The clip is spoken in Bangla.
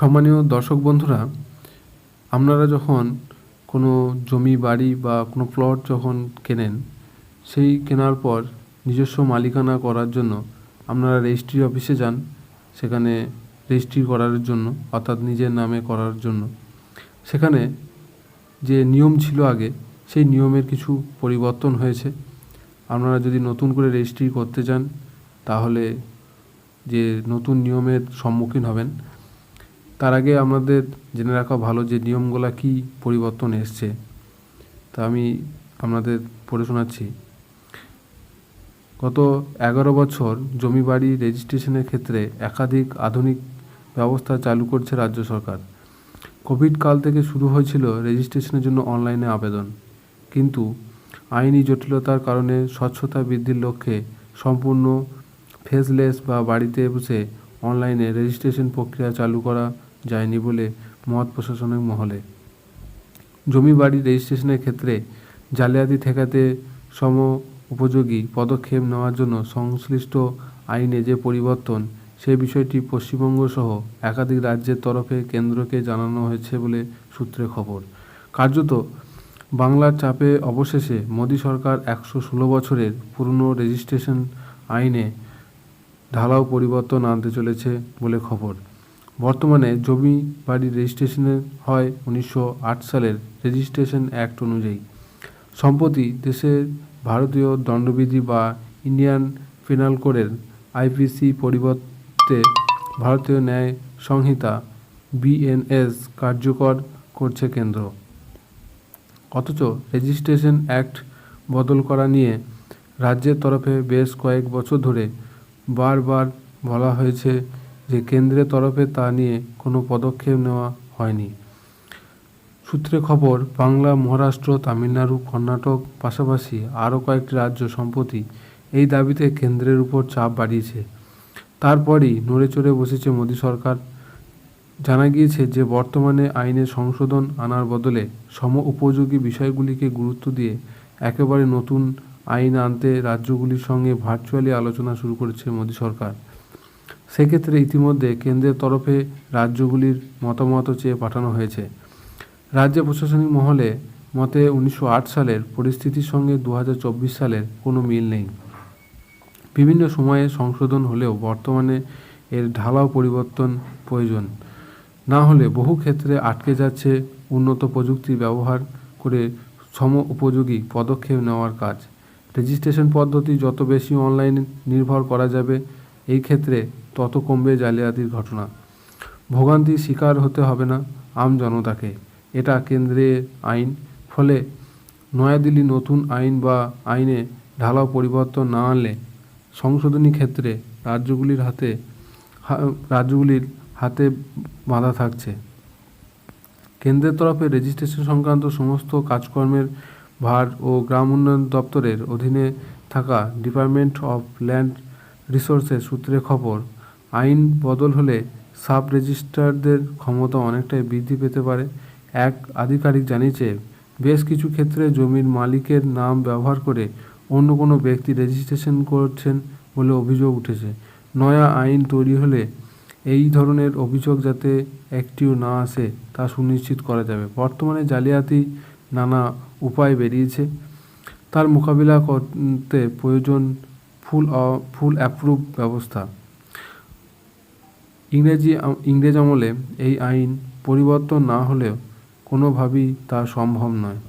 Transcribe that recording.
সম্মানীয় দর্শক বন্ধুরা, আপনারা যখন কোনো জমি, বাড়ি বা কোনো প্লট যখন কেনেন, সেই কেনার পর নিজস্ব মালিকানা করার জন্য আপনারা রেজিস্ট্রি অফিসে যান, সেখানে রেজিস্ট্রি করার জন্য, অর্থাৎ নিজের নামে করার জন্য। সেখানে যে নিয়ম ছিল আগে, সেই নিয়মের কিছু পরিবর্তন হয়েছে। আপনারা যদি নতুন করে রেজিস্ট্রি করতে চান, তাহলে যে নতুন নিয়মের সম্মুখীন হবেন তার আগে আমাদের জেনে রাখা ভালো যে নিয়মগুলো কী পরিবর্তন এসছে। তা আমি আপনাদের পড়ে শোনাচ্ছি। গত এগারো বছর জমি বাড়ি রেজিস্ট্রেশনের ক্ষেত্রে একাধিক আধুনিক ব্যবস্থা চালু করছে রাজ্য সরকার। কোভিড কাল থেকে শুরু হয়েছিল রেজিস্ট্রেশনের জন্য অনলাইনে আবেদন। কিন্তু আইনি জটিলতার কারণে স্বচ্ছতা বৃদ্ধির লক্ষ্যে সম্পূর্ণ ফেসলেস বা বাড়িতে বসে অনলাইনে রেজিস্ট্রেশন প্রক্রিয়া চালু করা যায়নি বলে মত প্রশাসনিক মহলে। জমি বাড়ি রেজিস্ট্রেশনের ক্ষেত্রে জালিয়াতি ঠেকাতে সম উপযোগী পদক্ষেপ নেওয়ার জন্য সংশ্লিষ্ট আইনে যে পরিবর্তন, সে বিষয়টি পশ্চিমবঙ্গ সহ একাধিক রাজ্যের তরফে কেন্দ্রকে জানানো হয়েছে বলে সূত্রে খবর। কার্যত বাংলার চাপে অবশেষে মোদী সরকার একশো ষোলো বছরের পুরনো রেজিস্ট্রেশন আইনে ঢালাও পরিবর্তন আনতে চলেছে বলে খবর। বর্তমানে জমি বাড়ি রেজিস্ট্রেশনের হয় উনিশশো আট সালের রেজিস্ট্রেশন অ্যাক্ট অনুযায়ী। সম্প্রতি দেশের ভারতীয় দণ্ডবিধি বা ইন্ডিয়ান পেনাল কোডের আইপিসি পরিবর্তে ভারতীয় ন্যায় সংহিতা বিএনএস কার্যকর করছে কেন্দ্র। অথচ রেজিস্ট্রেশন অ্যাক্ট বদল করা নিয়ে রাজ্যের তরফে বেশ কয়েক বছর ধরে বারবার বলা হয়েছে যে কেন্দ্রের তরফে তা নিয়ে কোনো পদক্ষেপ নেওয়া হয়নি। সূত্রে খবর, বাংলা, মহারাষ্ট্র, তামিলনাড়ু, কর্ণাটক পাশাপাশি আরও কয়েকটি রাজ্য সম্প্রতি এই দাবিতে কেন্দ্রের উপর চাপ বাড়িয়েছে। তারপরই নড়ে চড়ে বসেছে মোদী সরকার। জানা গিয়েছে যে, বর্তমানে আইনে সংশোধন আনার বদলে সম উপযোগী বিষয়গুলিকে গুরুত্ব দিয়ে একেবারে নতুন আইন আনতে রাজ্যগুলির সঙ্গে ভার্চুয়ালি আলোচনা শুরু করেছে মোদী সরকার। সেক্ষেত্রে ইতিমধ্যে কেন্দ্রের তরফে রাজ্যগুলির মতামত চেয়ে পাঠানো হয়েছে। রাজ্য প্রশাসনিক মহলে মতে উনিশশো আট সালের পরিস্থিতির সঙ্গে দু হাজার চব্বিশ সালের কোনো মিল নেই। বিভিন্ন সময়ে সংশোধন হলেও বর্তমানে এর ঢালাও পরিবর্তন প্রয়োজন। না হলে বহু ক্ষেত্রে আটকে যাচ্ছে উন্নত প্রযুক্তি ব্যবহার করে সম উপযোগী পদক্ষেপ নেওয়ার কাজ। রেজিস্ট্রেশন পদ্ধতি যত বেশি অনলাইন নির্ভর করা যাবে এই ক্ষেত্রে তত কমবে জালিয়াতির ঘটনা। ভোগান্তির শিকার হতে হবে না আম জনতাকে। এটা কেন্দ্রের আইন। ফলে নয়াদিল্লি নতুন আইন বা আইনে ঢালাও পরিবর্তন না আনলে সংশোধনী ক্ষেত্রে রাজ্যগুলির হাতে রাজ্যগুলির হাতে বাঁধা থাকছে। কেন্দ্রের তরফে রেজিস্ট্রেশন সংক্রান্ত সমস্ত কাজকর্মের ভার ও গ্রাম উন্নয়ন দপ্তরের অধীনে থাকা ডিপার্টমেন্ট অফ ল্যান্ড রিসোর্সের সূত্রে খবর, আইন বদল হলে সাব রেজিস্ট্রারদের ক্ষমতা অনেকটাই বৃদ্ধি পেতে পারে। এক আধিকারিক জানিয়েছে, বেশ কিছু ক্ষেত্রে জমির মালিকের নাম ব্যবহার করে অন্য কোনো ব্যক্তি রেজিস্ট্রেশন করছেন বলে অভিযোগ উঠেছে। নয়া আইন তৈরি হলে এই ধরনের অভিযোগ যাতে একটিও না আসে, তা সুনিশ্চিত করা যাবে। বর্তমানে জালিয়াতি নানা উপায় বেরিয়েছে। তার মোকাবিলা করতে প্রয়োজন ফুল ফুল অ্যাপ্রুভ ব্যবস্থা। ইংরেজি ইংরেজ আমলে এই আইন পরিবর্তন না হলেও কোনোভাবেই তা সম্ভব নয়।